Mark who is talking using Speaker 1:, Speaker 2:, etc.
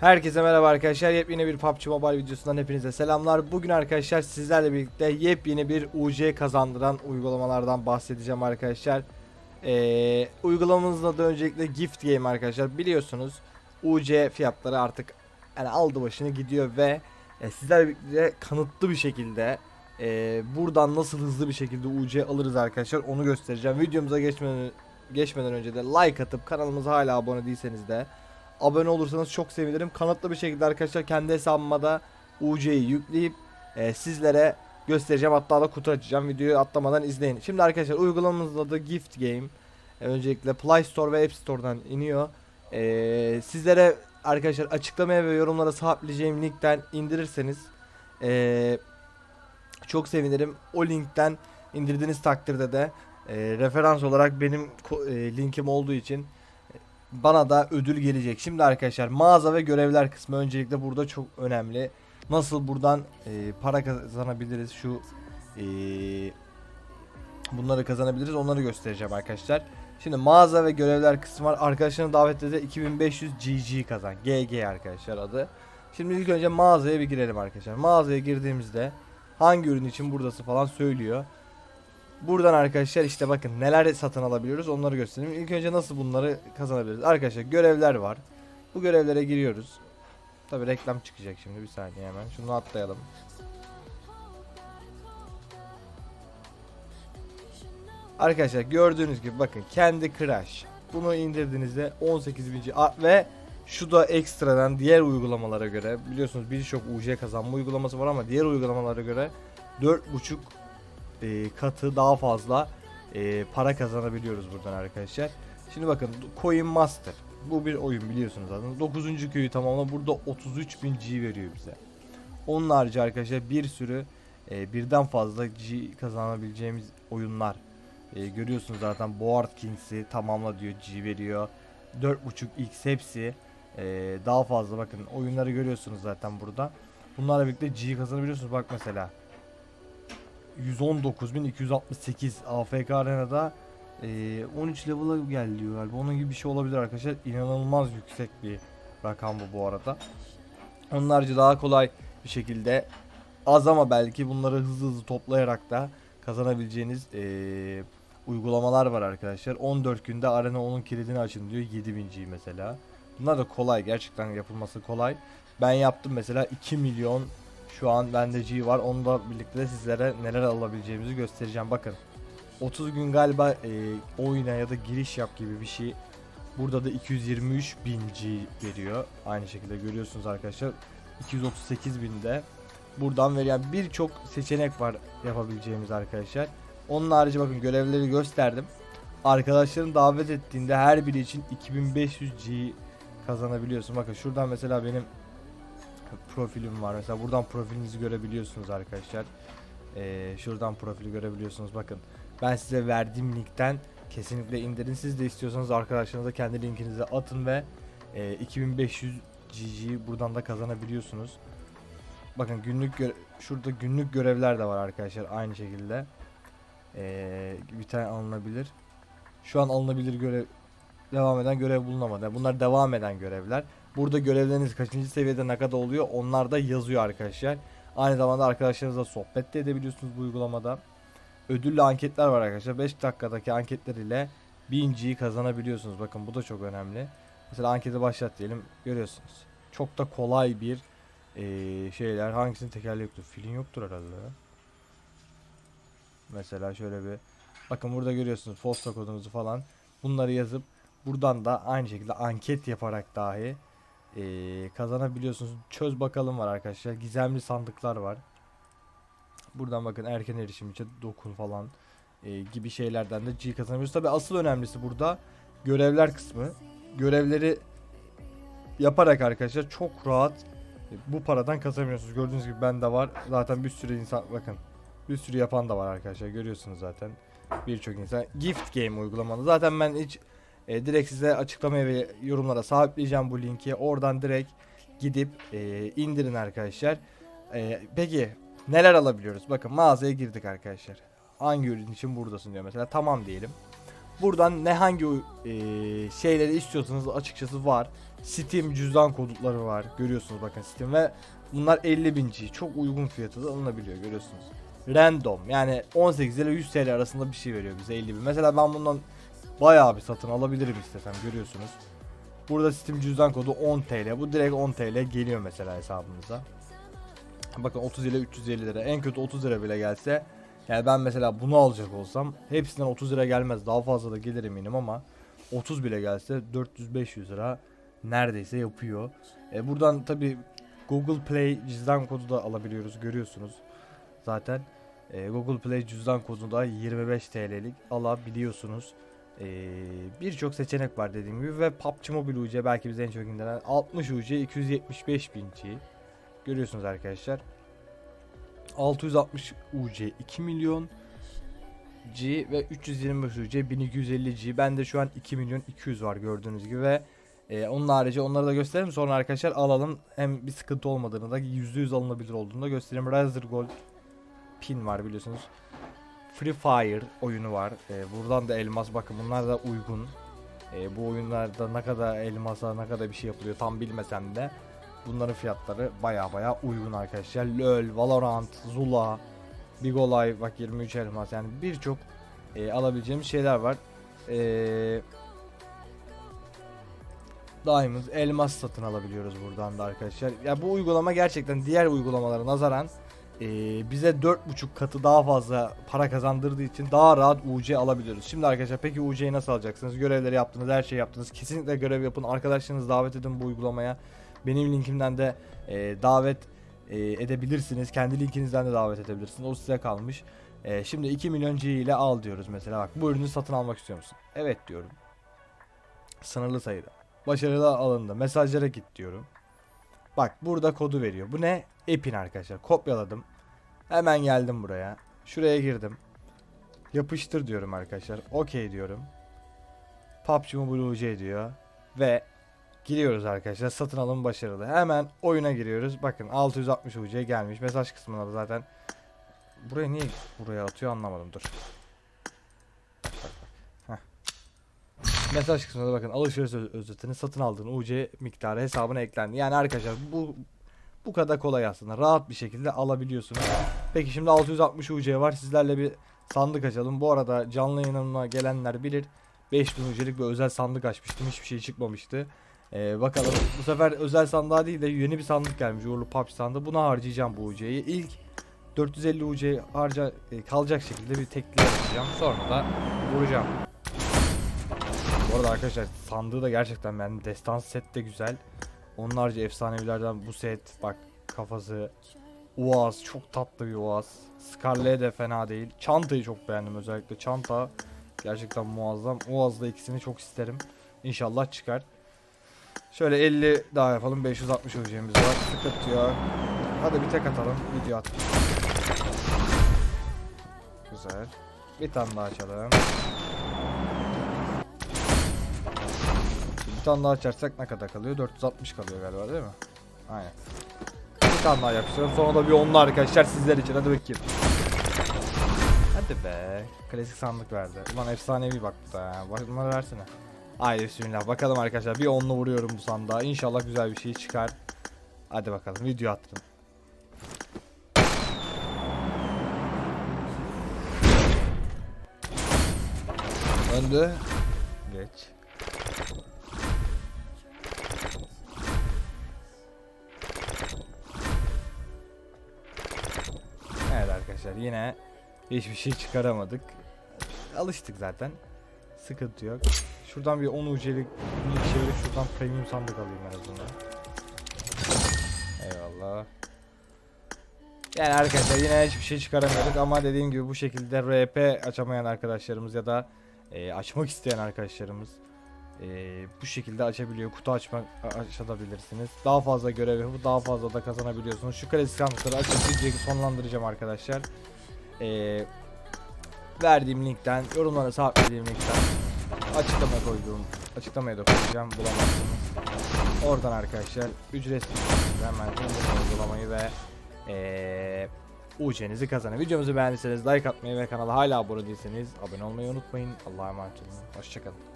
Speaker 1: Herkese merhaba arkadaşlar. Yepyeni bir PUBG Mobile videosundan hepinize selamlar. Bugün arkadaşlar sizlerle birlikte yepyeni bir UC kazandıran uygulamalardan bahsedeceğim arkadaşlar. Ee, uygulamamızın adı öncelikle Gift Game arkadaşlar. Biliyorsunuz UC fiyatları artık yani aldı başını gidiyor ve e, sizlerle kanıtlı bir şekilde e, buradan nasıl hızlı bir şekilde UC alırız arkadaşlar onu göstereceğim. Videomuza geçmeden geçmeden önce de like atıp kanalımıza hala abone değilseniz de abone olursanız çok sevinirim. Kanıtlı bir şekilde arkadaşlar kendi hesabıma da UC'yi yükleyip e, sizlere göstereceğim. Hatta da kutu açacağım. Videoyu atlamadan izleyin. Şimdi arkadaşlar uygulamamızın adı Gift Game. E, öncelikle Play Store ve App Store'dan iniyor. E, sizlere arkadaşlar açıklamaya ve yorumlara sabitleyeceğim linkten indirirseniz e, çok sevinirim. O linkten indirdiğiniz takdirde de e, referans olarak benim e, linkim olduğu için bana da ödül gelecek. Şimdi arkadaşlar mağaza ve görevler kısmı öncelikle burada çok önemli. Nasıl buradan e, para kazanabiliriz şu e, bunları kazanabiliriz onları göstereceğim arkadaşlar. Şimdi mağaza ve görevler kısmı var. Arkadaşların davette de 2500 GG kazan. GG arkadaşlar adı. Şimdi ilk önce mağazaya bir girelim arkadaşlar. Mağazaya girdiğimizde hangi ürün için buradası falan söylüyor. Buradan arkadaşlar işte bakın neler satın alabiliyoruz onları göstereyim. İlk önce nasıl bunları kazanabiliriz? Arkadaşlar görevler var. Bu görevlere giriyoruz. Tabi reklam çıkacak şimdi bir saniye hemen. Şunu atlayalım. Arkadaşlar gördüğünüz gibi bakın kendi crash. Bunu indirdiğinizde 18 binci ve şu da ekstradan diğer uygulamalara göre biliyorsunuz birçok UC kazanma uygulaması var ama diğer uygulamalara göre 4.5 e, katı daha fazla e, para kazanabiliyoruz buradan arkadaşlar. Şimdi bakın Coin Master. Bu bir oyun biliyorsunuz zaten. 9. köyü tamamla burada 33.000 G veriyor bize. Onun harici arkadaşlar bir sürü e, birden fazla G kazanabileceğimiz oyunlar. E, görüyorsunuz zaten Board Kings'i tamamla diyor G veriyor. 4.5x hepsi e, daha fazla bakın oyunları görüyorsunuz zaten burada. Bunlarla birlikte G kazanabiliyorsunuz bak mesela. 119.268 AFK Arena'da e, 13 level'a gel diyor galiba. Onun gibi bir şey olabilir arkadaşlar. İnanılmaz yüksek bir rakam bu bu arada. Onun harici daha kolay bir şekilde az ama belki bunları hızlı hızlı toplayarak da kazanabileceğiniz e, uygulamalar var arkadaşlar. 14 günde arena onun kilidini açın diyor 7000 G mesela. Bunlar da kolay gerçekten yapılması kolay. Ben yaptım mesela 2 milyon şu an bende G var. Onunla birlikte de sizlere neler alabileceğimizi göstereceğim. Bakın 30 gün galiba e, oyuna ya da giriş yap gibi bir şey. Burada da 223 bin G veriyor. Aynı şekilde görüyorsunuz arkadaşlar. 238 binde. Buradan verilen birçok seçenek var yapabileceğimiz arkadaşlar. Onun harici bakın görevleri gösterdim. Arkadaşların davet ettiğinde her biri için 2500 G kazanabiliyorsun. Bakın şuradan mesela benim profilim var. Mesela buradan profilinizi görebiliyorsunuz arkadaşlar. Ee, şuradan profili görebiliyorsunuz. Bakın ben size verdiğim linkten kesinlikle indirin. Siz de istiyorsanız arkadaşlarınıza kendi linkinizi atın ve e, 2500 GG buradan da kazanabiliyorsunuz. Bakın günlük şurada günlük görevler de var arkadaşlar aynı şekilde. Ee, bir tane alınabilir. Şu an alınabilir görev devam eden görev bulunamadı. Yani Bunlar devam eden görevler. Burada görevleriniz kaçıncı seviyede ne kadar oluyor onlar da yazıyor arkadaşlar. Aynı zamanda arkadaşlarınızla sohbet de edebiliyorsunuz bu uygulamada. Ödüllü anketler var arkadaşlar. 5 dakikadaki anketler ile 1000 G kazanabiliyorsunuz. Bakın bu da çok önemli. Mesela anketi başlat diyelim. Görüyorsunuz. Çok da kolay bir eee, şeyler. Hangisinin tekerleği yoktur? Filin yoktur herhalde. Mesela şöyle bir bakın burada görüyorsunuz posta kodunuzu falan. Bunları yazıp buradan da aynı şekilde anket yaparak dahi eee, kazanabiliyorsunuz. Çöz bakalım var arkadaşlar. Gizemli sandıklar var. Buradan bakın erken erişim için dokun falan eee, gibi şeylerden de G kazanabiliyorsunuz. Tabi asıl önemlisi burada görevler kısmı. Görevleri yaparak arkadaşlar çok rahat bu paradan kazanıyorsunuz. Gördüğünüz gibi bende var. Zaten bir sürü insan bakın bir sürü yapan da var arkadaşlar. Görüyorsunuz zaten. Birçok insan. Gift Game uygulamalı. Zaten ben hiç e, direkt size açıklamaya ve yorumlara sabitleyeceğim bu linki. Oradan direkt gidip e, indirin arkadaşlar. E, peki neler alabiliyoruz? Bakın mağazaya girdik arkadaşlar. Hangi ürün için buradasın diyor mesela. Tamam diyelim. Buradan ne hangi eee, şeyleri istiyorsanız açıkçası var. Steam cüzdan kodları var. Görüyorsunuz bakın Steam ve bunlar 50 bin G. Çok uygun fiyatı da alınabiliyor görüyorsunuz. Random yani 18 ile 100 TL arasında bir şey veriyor bize 50 bin. Mesela ben bundan bayağı bir satın alabilirim istesem görüyorsunuz. Burada Steam cüzdan kodu 10 TL. Bu direkt 10 TL geliyor mesela hesabınıza. Bakın 30 ile 350 lira. En kötü 30 lira bile gelse yani ben mesela bunu alacak olsam hepsinden 30 lira gelmez. Daha fazla da gelir eminim ama 30 bile gelse 400-500 lira neredeyse yapıyor. E buradan tabi Google Play cüzdan kodu da alabiliyoruz görüyorsunuz. Zaten e, Google Play cüzdan kodu da 25 TL'lik alabiliyorsunuz. E, Birçok seçenek var dediğim gibi ve PUBG Mobile UC belki bize en çok indirilen 60 UC 275 bin G. Görüyorsunuz arkadaşlar. 660 UC 2 milyon G ve 325 UC 1250 G. Bende şu an 2 milyon 200 var gördüğünüz gibi ve e, onun harici onları da gösterelim sonra arkadaşlar alalım. Hem bir sıkıntı olmadığını da %100 alınabilir olduğunu da göstereyim. Razer Gold pin var biliyorsunuz. Free Fire oyunu var. E, buradan da elmas bakın bunlar da uygun. E, bu oyunlarda ne kadar elmasa ne kadar bir şey yapılıyor tam bilmesem de bunların fiyatları baya baya uygun arkadaşlar. LoL, Valorant, Zula, Big Olay bak 23 elmas yani birçok e, alabileceğimiz şeyler var. E, Diamond, elmas satın alabiliyoruz buradan da arkadaşlar. Ya bu uygulama gerçekten diğer uygulamalara nazaran e, bize 4.5 katı daha fazla para kazandırdığı için daha rahat UC alabiliyoruz. Şimdi arkadaşlar peki UC'yi nasıl alacaksınız? Görevleri yaptınız, her şeyi yaptınız. Kesinlikle görev yapın. Arkadaşlarınızı davet edin bu uygulamaya. Benim linkimden de e, davet e, edebilirsiniz. Kendi linkinizden de davet edebilirsiniz. O size kalmış. E, şimdi 2 milyon G ile al diyoruz mesela. Bak bu ürünü satın almak istiyor musun? Evet diyorum. Sınırlı sayıda. Başarılı alındı. Mesajlara git diyorum. Bak burada kodu veriyor. Bu ne? Epin arkadaşlar. Kopyaladım. Hemen geldim buraya. Şuraya girdim. Yapıştır diyorum arkadaşlar. Okey diyorum. PUBG Mobile diyor. Ve giriyoruz arkadaşlar. Satın alım başarılı. Hemen oyuna giriyoruz. Bakın 660 UC gelmiş. Mesaj kısmında da zaten buraya niye buraya atıyor anlamadım. Dur. Bak, bak, bak. Heh. Mesaj kısmında da bakın alışveriş öz- özetini satın aldığın UC miktarı hesabına eklendi. Yani arkadaşlar bu bu kadar kolay aslında. Rahat bir şekilde alabiliyorsunuz. Peki şimdi 660 UC var. Sizlerle bir sandık açalım. Bu arada canlı yayınıma gelenler bilir. 5000 UC'lik bir özel sandık açmıştım. Hiçbir şey çıkmamıştı. Ee, bakalım bu sefer özel sandığa değil de yeni bir sandık gelmiş. Uğurlu PUBG sandığı. Buna harcayacağım bu UC'yi. İlk 450 UC harca e, kalacak şekilde bir tekli yapacağım. Sonra da vuracağım. Bu arada arkadaşlar sandığı da gerçekten beğendim. Destan set de güzel. Onlarca efsanevilerden bu set bak kafası Uaz çok tatlı bir Uaz. Scarlet de fena değil. Çantayı çok beğendim özellikle. Çanta gerçekten muazzam. Uaz'da ikisini çok isterim. İnşallah çıkar. Şöyle 50 daha yapalım. 560 öleceğimiz var. Sıkıntı yok. Hadi bir tek atalım. Video at. Güzel. Bir tane daha açalım. Tane daha açarsak ne kadar kalıyor? 460 kalıyor galiba değil mi? Aynen. Bir tane daha yapıştıralım. Sonra da bir onlu arkadaşlar sizler için. Hadi bakayım. Hadi be. Klasik sandık verdi. Ulan efsanevi bak da bunları versene. Haydi bismillah. Bakalım arkadaşlar. Bir onlu vuruyorum bu sandığa. İnşallah güzel bir şey çıkar. Hadi bakalım. Video attım. Döndü. Geç. Arkadaşlar yine hiçbir şey çıkaramadık. Alıştık zaten. Sıkıntı yok. Şuradan bir 10 UC'lik bir çevirip şuradan premium sandık alayım en azından. Eyvallah. Yani arkadaşlar yine hiçbir şey çıkaramıyorduk ama dediğim gibi bu şekilde RP açamayan arkadaşlarımız ya da e, açmak isteyen arkadaşlarımız e, bu şekilde açabiliyor. Kutu açmak açabilirsiniz. Daha fazla görev yapıp daha fazla da kazanabiliyorsunuz. Şu klasik sandıkları açıp videoyu sonlandıracağım arkadaşlar. E, verdiğim linkten, yorumlara sabitlediğim linkten açıklamaya koyduğum, açıklamaya da koyacağım bulamazsınız. Oradan arkadaşlar ücretsiz hemen uygulamayı ve eee UC'nizi kazanın. Videomuzu beğendiyseniz like atmayı ve kanala hala abone değilseniz abone olmayı unutmayın. Allah'a emanet olun. Hoşçakalın.